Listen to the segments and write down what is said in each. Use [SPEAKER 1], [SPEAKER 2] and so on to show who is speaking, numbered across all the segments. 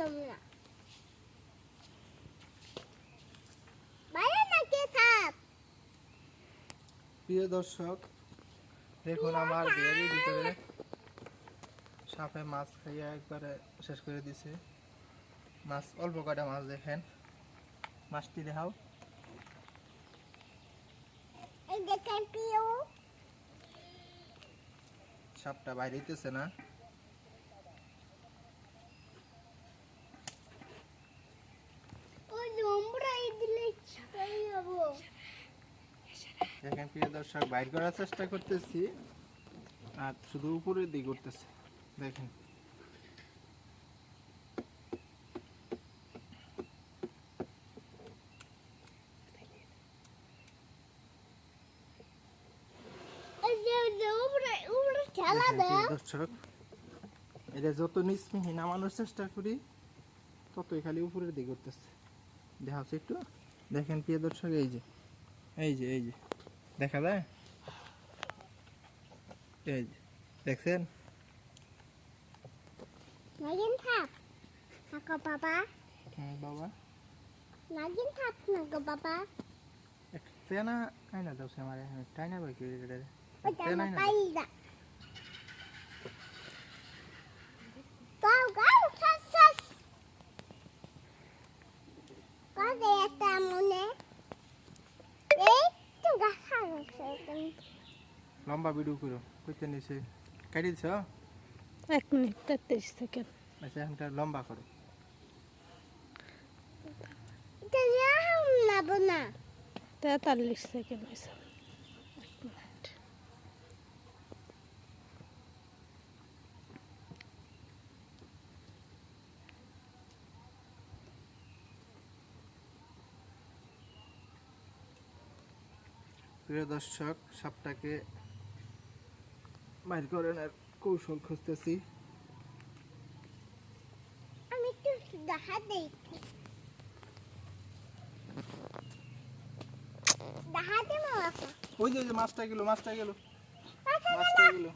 [SPEAKER 1] নমুনা বাইরে নাকি সাপ
[SPEAKER 2] প্রিয় দর্শক দেখুন আমার বিয়ারির ভিতরে সাপে মাছ খাইয়া একবারে শেষ করে দিছে। মাছ অল্প কটা মাছ দেখেন। মাছটি দেখাও। সাপটা বাইরে হইতেছে না
[SPEAKER 1] ওই নম্বরাই দিলে ছাই যাব
[SPEAKER 2] দেখেন প্রিয় দর্শক বাইর করার চেষ্টা করতেছি। আর শুধু উপরের দিকে করতেছে দেখেন। দর্শক এটা যত নিসমিহি নামানোর চেষ্টা করি ততই খালি উপরের দিকে করতেছে দেখাচ্ছে একটু। দেখেন প্রিয় দর্শক এই যে এই যে এই যে। দেখা যায় এই যে দেখছেন
[SPEAKER 1] নাগিন থাপ নাকো বাবা
[SPEAKER 2] হুম, বাবা
[SPEAKER 1] নাগিন থাপ নাকো বাবা
[SPEAKER 2] তেনা আইনা দাও সে আমার টাইনা বাই কি রে
[SPEAKER 1] ওটা
[SPEAKER 2] তেনা
[SPEAKER 1] আমার
[SPEAKER 2] আইনা লম্বা ভিডিও করো কইতে নিছে কাটি দিছ?
[SPEAKER 3] এক মিনিট তেত্রিশ সেকেন্ড।
[SPEAKER 2] আচ্ছা এখনটা লম্বা করো।
[SPEAKER 1] এটা যাও না। বোনা
[SPEAKER 3] তেতাল্লিশ সেকেন্ড হয়েছে। এক মিনিট।
[SPEAKER 2] প্রিয় দর্শক সাপটাকে বাইর করার কৌশল খুঁজতেছি।
[SPEAKER 1] আমি একটু দেখা দেই
[SPEAKER 2] ওই যে মাছটা গেল মাছটা গেল। মাছটা গেল।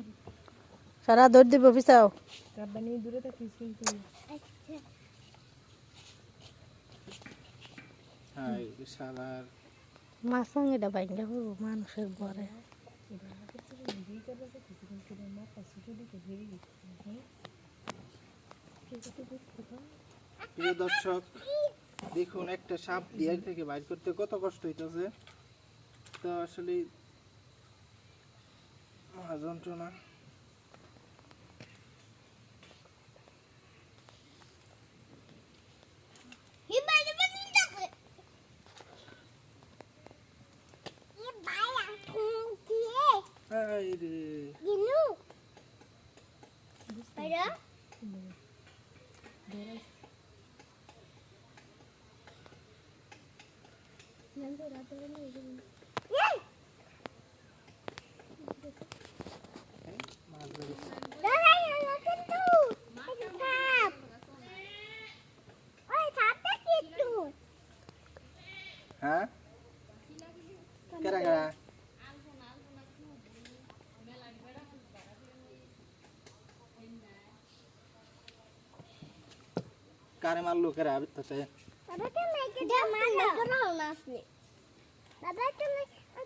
[SPEAKER 3] সারা দৌড় দিব পিসাও
[SPEAKER 1] আচ্ছা।
[SPEAKER 2] এই শালার।
[SPEAKER 3] মাছাং এটা বাইঙ্গা করব মানুষের ঘরে।
[SPEAKER 2] প্রিয় দর্শক দেখুন একটা সাপ ডিয়ার থেকে বাইর করতে কত কষ্ট হইতেছে। তো আসলে মহা
[SPEAKER 1] dito.
[SPEAKER 2] হ্যাঁ কেরা কেরা কারে মারলো কেরা আবিত্তাতে
[SPEAKER 1] Baba, তুমি এটা মারো। করো না আসলে। বাবা, তুমি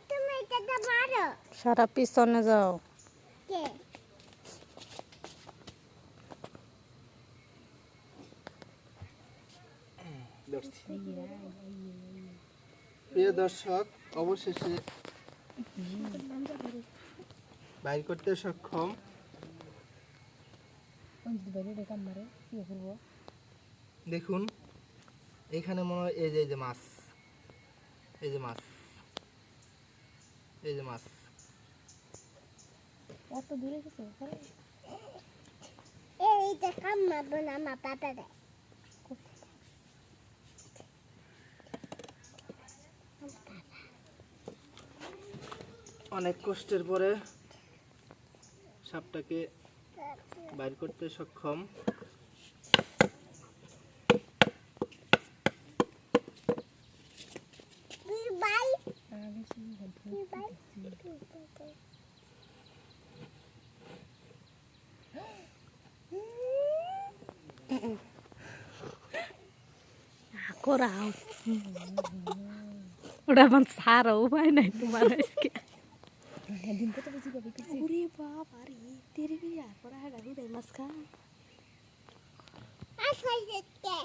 [SPEAKER 1] তুমি এটা মারো।
[SPEAKER 3] সারা পিছনে যাও
[SPEAKER 1] কে?
[SPEAKER 2] প্রিয় দর্শক অবশেষে বাইর করতে সক্ষম দেখুন এইখানে মনে হয় এই যে এই যে মাছ এই যে মাছ এই যে মাছ
[SPEAKER 3] এত দূরে গেছে
[SPEAKER 1] এইটা কাম মারবো না আমার বাবা দেয়
[SPEAKER 2] অনেক কষ্টের পরে সাপটাকে বাইর করতে সক্ষম।
[SPEAKER 3] করাও ওটা আমার সারা উপায় নাই তোমার আজকে ওরে বাবা রে তেরে কি আর পড়া হাড়া হুড়াই মাছ খা
[SPEAKER 1] আসাই যেতে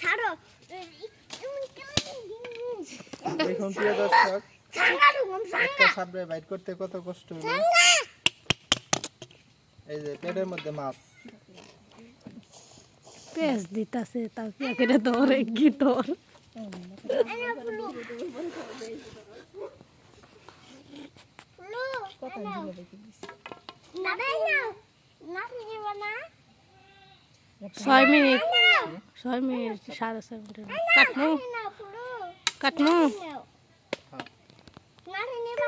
[SPEAKER 1] ছাড়ো।
[SPEAKER 2] দেখুন প্রিয় দর্শক একটা সাপড়ে বাইর করতে কত কষ্ট হবে এই যে পেটের মধ্যে মাছ।
[SPEAKER 3] পেঁচ দিতাছে কি করে ধরে কি তোর
[SPEAKER 1] না দেয় না। না দিব না।
[SPEAKER 3] ছয় মিনিট ছয় মিনিট সাড়ে ছয় মিনিট। কাটমু
[SPEAKER 1] না
[SPEAKER 3] কাটমু
[SPEAKER 1] নাও